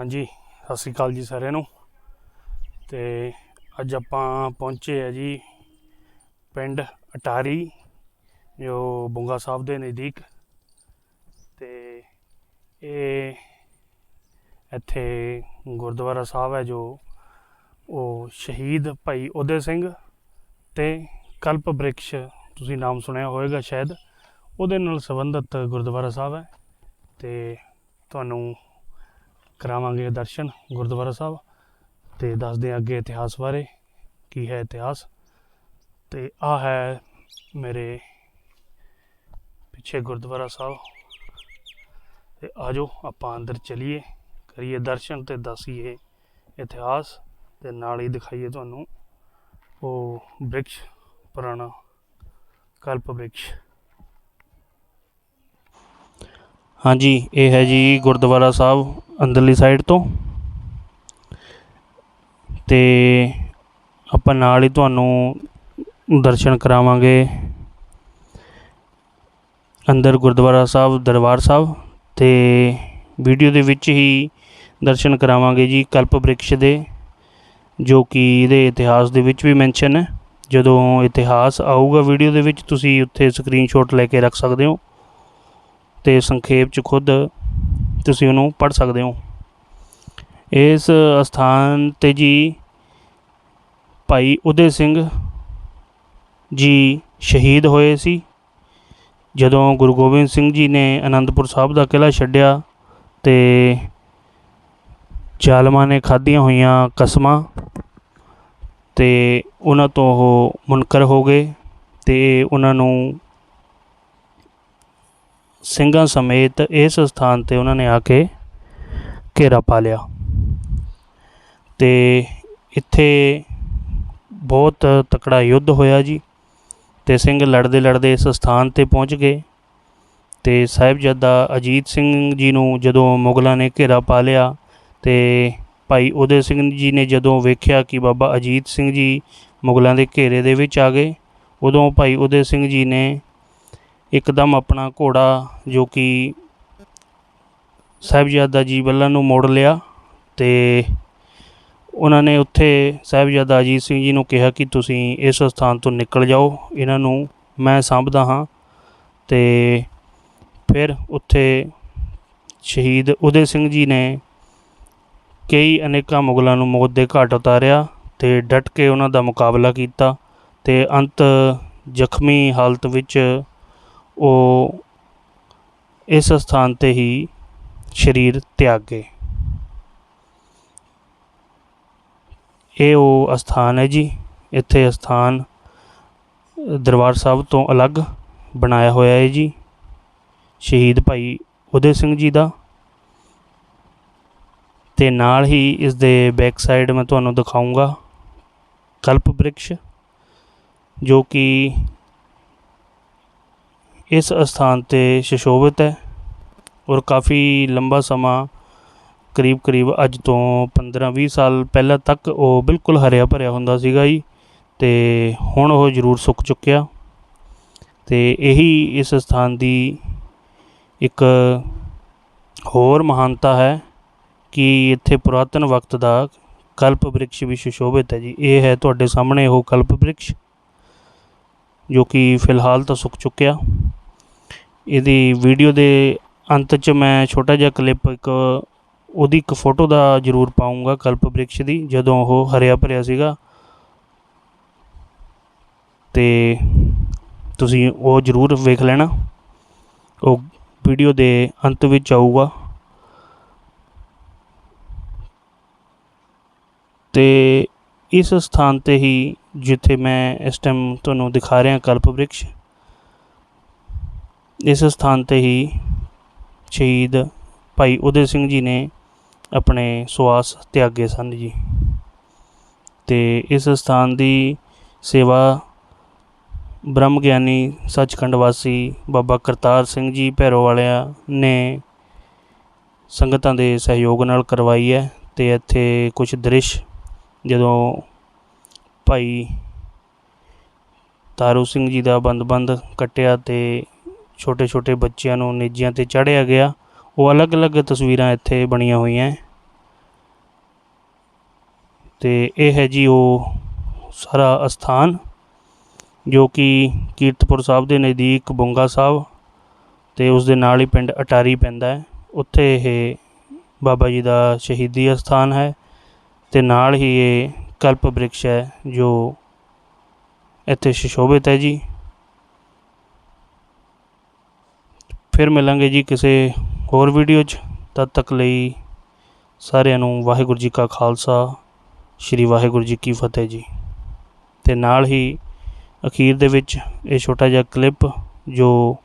ਹਾਂਜੀ, ਸਤਿ ਸ੍ਰੀ ਅਕਾਲ ਜੀ ਸਾਰਿਆਂ ਨੂੰ। ਤੇ ਅੱਜ ਆਪਾਂ ਪਹੁੰਚੇ ਆ ਜੀ ਪਿੰਡ ਅਟਾਰੀ, ਜੋ ਬੁੰਗਾ ਸਾਹਿਬ ਦੇ ਨਜ਼ਦੀਕ। ਤੇ ਇਹ ਇੱਥੇ ਗੁਰਦੁਆਰਾ ਸਾਹਿਬ ਹੈ, ਜੋ ਉਹ ਸ਼ਹੀਦ ਭਾਈ ਉਦੇ ਸਿੰਘ ਤੇ ਕਲਪ ਬ੍ਰਿਕਸ਼, ਤੁਸੀਂ ਨਾਮ ਸੁਣਿਆ ਹੋਵੇਗਾ ਸ਼ਾਇਦ, ਉਹਦੇ ਨਾਲ ਸੰਬੰਧਿਤ ਗੁਰਦੁਆਰਾ ਸਾਹਿਬ ਹੈ। ਤੇ ਤੁਹਾਨੂੰ ਕਰਾਵਾਂਗੇ ਦਰਸ਼ਨ ਗੁਰਦੁਆਰਾ ਸਾਹਿਬ ਤੇ ਦੱਸਦੇ ਹਾਂ ਅੱਗੇ ਇਤਿਹਾਸ ਬਾਰੇ ਕੀ ਹੈ ਇਤਿਹਾਸ। ਤੇ ਆ ਹੈ ਮੇਰੇ ਪਿੱਛੇ ਗੁਰਦੁਆਰਾ ਸਾਹਿਬ। ਤੇ ਆਜੋ ਆਪਾਂ ਅੰਦਰ ਚਲੀਏ, ਕਰੀਏ ਦਰਸ਼ਨ ਤੇ ਦੱਸੀਏ ਇਤਿਹਾਸ ਤੇ ਨਾਲ ਹੀ ਦਿਖਾਈਏ ਤੁਹਾਨੂੰ ਉਹ ਬ੍ਰਿਕਸ਼, ਪੁਰਾਣਾ ਕਲਪ ਬ੍ਰਿਕਸ਼। ਹਾਂਜੀ, ਇਹ ਹੈ ਜੀ ਗੁਰਦੁਆਰਾ ਸਾਹਿਬ, ਅੰਦਰਲੀ ਸਾਈਡ ਤੋਂ। ਤੇ ਆਪਾਂ ਨਾਲ ਹੀ ਤੁਹਾਨੂੰ ਦਰਸ਼ਨ ਕਰਾਵਾਂਗੇ। ਅੰਦਰ ਗੁਰਦੁਆਰਾ ਸਾਹਿਬ, ਦਰਬਾਰ ਸਾਹਿਬ, ਤੇ ਵੀਡੀਓ ਦੇ ਵਿੱਚ ਹੀ ਦਰਸ਼ਨ ਕਰਾਵਾਂਗੇ ਜੀ ਕਲਪ ਬ੍ਰਿਕਸ਼ ਦੇ, ਜੋ ਕਿ ਇਹਦੇ ਇਤਿਹਾਸ ਦੇ ਵਿੱਚ ਵੀ ਮੈਂਸ਼ਨ ਹੈ। ਜਦੋਂ ਇਤਿਹਾਸ ਆਊਗਾ ਵੀਡੀਓ ਦੇ ਵਿੱਚ, ਤੁਸੀਂ ਉੱਥੇ ਸਕਰੀਨਸ਼ਾਟ ਲੈ ਕੇ ਰੱਖ ਸਕਦੇ ਹੋ। ਤੇ ਸੰਖੇਪ ਚ ਖੁਦ ਤੁਸੀਂ ਉਹਨੂੰ ਪੜ੍ਹ ਸਕਦੇ ਹੋ। ਇਸ ਅਸਥਾਨ ਤੇ ਜੀ ਭਾਈ ਉਦੇ ਸਿੰਘ ਜੀ ਸ਼ਹੀਦ ਹੋਏ ਸੀ। ਜਦੋਂ ਗੁਰੂ ਗੋਬਿੰਦ ਸਿੰਘ ਜੀ ਨੇ ਅਨੰਦਪੁਰ ਸਾਹਿਬ ਦਾ ਕਿਲ੍ਹਾ ਛੱਡਿਆ ਤੇ ਜ਼ਾਲਮਾਂ ਨੇ ਖਾਧੀਆਂ ਹੋਈਆਂ ਕਸਮਾਂ ਤੇ ਉਹਨਾਂ ਤੋਂ ਉਹ ਮੁਨਕਰ ਹੋ ਗਏ ਤੇ ਉਹਨਾਂ ਨੂੰ ਸਿੰਘਾਂ ਸਮੇਤ ਇਸ ਸਥਾਨ ਤੇ ਉਹਨਾਂ ਨੇ ਆ ਕੇ ਘੇਰਾ ਪਾ ਲਿਆ। ਤੇ ਇੱਥੇ ਬਹੁਤ ਤਕੜਾ ਯੁੱਧ ਹੋਇਆ ਜੀ ਤੇ ਸਿੰਘ ਲੜਦੇ ਲੜਦੇ ਇਸ ਸਥਾਨ ਤੇ ਪਹੁੰਚ ਗਏ। ਤੇ ਸਾਹਿਬਜ਼ਾਦਾ ਅਜੀਤ ਸਿੰਘ ਜੀ ਨੂੰ ਜਦੋਂ ਮੁਗਲਾਂ ਨੇ ਘੇਰਾ ਪਾ ਲਿਆ ਤੇ ਭਾਈ ਉਦੇ ਸਿੰਘ ਜੀ ਨੇ ਜਦੋਂ ਵੇਖਿਆ ਕਿ ਬਾਬਾ ਅਜੀਤ ਸਿੰਘ ਜੀ ਮੁਗਲਾਂ ਦੇ ਘੇਰੇ ਦੇ ਵਿੱਚ ਆ ਗਏ, ਉਦੋਂ ਭਾਈ ਉਦੇ ਸਿੰਘ ਜੀ ਨੇ ਇੱਕਦਮ ਆਪਣਾ ਘੋੜਾ ਜੋ ਕਿ ਸਾਹਿਬਜ਼ਾਦਾ ਜੀ ਵੱਲਾਂ ਨੂੰ ਮੋੜ ਲਿਆ ਤੇ ਉਹਨਾਂ ਨੇ ਉੱਥੇ ਸਾਹਿਬਜ਼ਾਦਾ ਅਜੀਤ ਸਿੰਘ ਜੀ ਨੂੰ ਕਿਹਾ ਕਿ ਤੁਸੀਂ ਇਸ ਸਥਾਨ ਤੋਂ ਨਿਕਲ ਜਾਓ, ਇਹਨਾਂ ਨੂੰ ਮੈਂ ਸਾਂਭਦਾ ਹਾਂ ਤੇ ਫਿਰ ਉੱਥੇ ਸ਼ਹੀਦ ਉਦੇ ਸਿੰਘ ਜੀ ਨੇ ਕਈ ਅਨੇਕਾਂ ਮੁਗਲਾਂ ਨੂੰ ਮੌਤ ਦੇ ਘਾਟ ਉਤਾਰਿਆ ਤੇ ਡਟ ਕੇ ਉਹਨਾਂ ਦਾ ਮੁਕਾਬਲਾ ਕੀਤਾ ਤੇ ਅੰਤ ਜ਼ਖਮੀ ਹਾਲਤ ਵਿੱਚ ਉਹ ਇਸ ਸਥਾਨ ਤੇ ਹੀ ਸਰੀਰ ਤਿਆਗ ਗਏ। ਇਹ ਉਹ ਅਸਥਾਨ ਹੈ ਜੀ, ਇੱਥੇ ਅਸਥਾਨ ਦਰਬਾਰ ਸਾਹਿਬ ਤੋਂ ਅਲੱਗ ਬਣਾਇਆ ਹੋਇਆ ਹੈ ਜੀ। ਸ਼ਹੀਦ ਭਾਈ ਉਦੇ ਸਿੰਘ ਜੀ ਦਾ। ਤੇ ਨਾਲ ਹੀ ਇਸ ਦੇ ਬੈਕ ਸਾਈਡ ਮੈਂ ਤੁਹਾਨੂੰ ਦਿਖਾਉਂਗਾ ਕਲਪ ਬ੍ਰਿਕਸ਼, ਜੋ ਕਿ ਇਸ ਅਸਥਾਨ ਤੇ ਸੁਸ਼ੋਭਿਤ ਹੈ ਔਰ ਕਾਫੀ ਲੰਬਾ ਸਮਾਂ ਕਰੀਬ ਕਰੀਬ ਅੱਜ ਤੋਂ 15-20 ਸਾਲ ਪਹਿਲਾਂ ਤੱਕ ਉਹ ਬਿਲਕੁਲ ਹਰਿਆ ਭਰਿਆ ਹੁੰਦਾ ਸੀਗਾ ਜੀ ਤੇ ਹੁਣ ਉਹ ਜ਼ਰੂਰ ਸੁੱਕ ਚੁੱਕਿਆ। ਤੇ ਇਹੀ ਇਸ ਸਥਾਨ ਦੀ ਇੱਕ ਹੋਰ ਮਹਾਨਤਾ ਹੈ ਕਿ ਇੱਥੇ ਪੁਰਾਤਨ ਵਕਤ ਦਾ ਕਲਪ ਬ੍ਰਿਕਸ਼ ਵੀ ਸੁਸ਼ੋਭਿਤ ਹੈ ਜੀ। ਇਹ ਹੈ ਤੁਹਾਡੇ ਸਾਹਮਣੇ ਉਹ ਕਲਪ ਬ੍ਰਿਕਸ਼ ਜੋ ਕਿ ਫਿਲਹਾਲ ਤਾਂ ਸੁੱਕ ਚੁੱਕਿਆ। ਇਹਦੀ ਵੀਡੀਓ ਦੇ ਅੰਤ 'ਚ ਮੈਂ ਛੋਟਾ ਜਿਹਾ ਕਲਿੱਪ ਇੱਕ, ਉਹਦੀ ਇੱਕ ਫੋਟੋ ਦਾ ਜ਼ਰੂਰ ਪਾਉਂਗਾ ਕਲਪ ਬ੍ਰਿਕਸ਼ ਦੀ, ਜਦੋਂ ਉਹ ਹਰਿਆ ਭਰਿਆ ਸੀਗਾ। ਤੇ ਤੁਸੀਂ ਉਹ ਜ਼ਰੂਰ ਵੇਖ ਲੈਣਾ। ਉਹ ਵੀਡੀਓ ਦੇ ਅੰਤ ਵਿੱਚ ਆਊਗਾ। ਤੇ ਇਸ ਸਥਾਨ ਤੇ ਹੀ ਜਿੱਥੇ ਮੈਂ ਇਸ ਟਾਈਮ ਤੁਹਾਨੂੰ ਦਿਖਾ ਰਿਹਾ ਕਲਪ ਬ੍ਰਿਕਸ਼ ਇਸ ਸਥਾਨ ਤੇ ਹੀ ਸ਼ਹੀਦ ਭਾਈ ਉਦੇ ਸਿੰਘ ਜੀ ਨੇ ਆਪਣੇ ਸੁਆਸ ਤਿਆਗੇ ਸਨ ਜੀ। ਤੇ ਇਸ ਸਥਾਨ ਦੀ ਸੇਵਾ ਬ੍ਰਹਮ ਗਿਆਨੀ ਸੱਚਖੰਡ ਵਾਸੀ ਬਾਬਾ ਕਰਤਾਰ ਸਿੰਘ ਜੀ ਭੈਰੋ ਵਾਲਿਆਂ ਨੇ ਸੰਗਤਾਂ ਦੇ ਸਹਿਯੋਗ ਨਾਲ ਕਰਵਾਈ ਹੈ ਤੇ ਇੱਥੇ ਕੁਝ ਦ੍ਰਿਸ਼ ਜਦੋਂ ਭਾਈ ਤਾਰੂ ਸਿੰਘ ਜੀ ਦਾ ਬੰਦ-ਬੰਦ ਕੱਟਿਆ ਤੇ ਛੋਟੇ ਛੋਟੇ ਬੱਚਿਆਂ ਨੂੰ ਨੇਜਿਆਂ ਤੇ ਚੜ੍ਹਿਆ ਗਿਆ। ਉਹ ਅਲੱਗ-ਅਲੱਗ ਤਸਵੀਰਾਂ ਇੱਥੇ ਬਣੀਆਂ ਹੋਈਆਂ ਹੈ ਤੇ ਇਹ ਹੈ ਜੀ ਉਹ ਸਾਰਾ ਅਸਥਾਨ, ਜੋ ਕਿ ਕੀਰਤਪੁਰ ਸਾਹਿਬ ਦੇ ਨਜ਼ਦੀਕ ਬੁੰਗਾ ਸਾਹਿਬ ਤੇ ਉਸ ਦੇ ਨਾਲ ਹੀ ਪਿੰਡ ਅਟਾਰੀ ਪੈਂਦਾ ਹੈ ਉੱਥੇ ਇਹ ਬਾਬਾ ਜੀ ਦਾ ਸ਼ਹੀਦੀ ਅਸਥਾਨ ਹੈ ਤੇ ਨਾਲ ਹੀ ਇਹ ਕਲਪ ਬ੍ਰਿਕਸ਼ ਹੈ, ਜੋ ਇੱਥੇ ਸੁਸ਼ੋਭਿਤ ਹੈ ਜੀ। ਫਿਰ ਮਿਲਾਂਗੇ ਜੀ ਕਿਸੇ ਹੋਰ ਵੀਡੀਓ 'ਚ। ਤਦ ਤੱਕ ਲਈ ਸਾਰਿਆਂ ਨੂੰ ਵਾਹਿਗੁਰੂ ਜੀ ਕਾ ਖਾਲਸਾ, ਸ੍ਰੀ ਵਾਹਿਗੁਰੂ ਜੀ ਕੀ ਫਤਿਹ ਜੀ। ਤੇ ਨਾਲ ਹੀ ਅਖੀਰ ਦੇ ਵਿੱਚ ਇਹ ਛੋਟਾ ਜਿਹਾ ਕਲਿੱਪ ਜੋ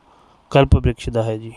ਕਲਪ ਬ੍ਰਿਕਸ਼ ਦਾ ਹੈ ਜੀ।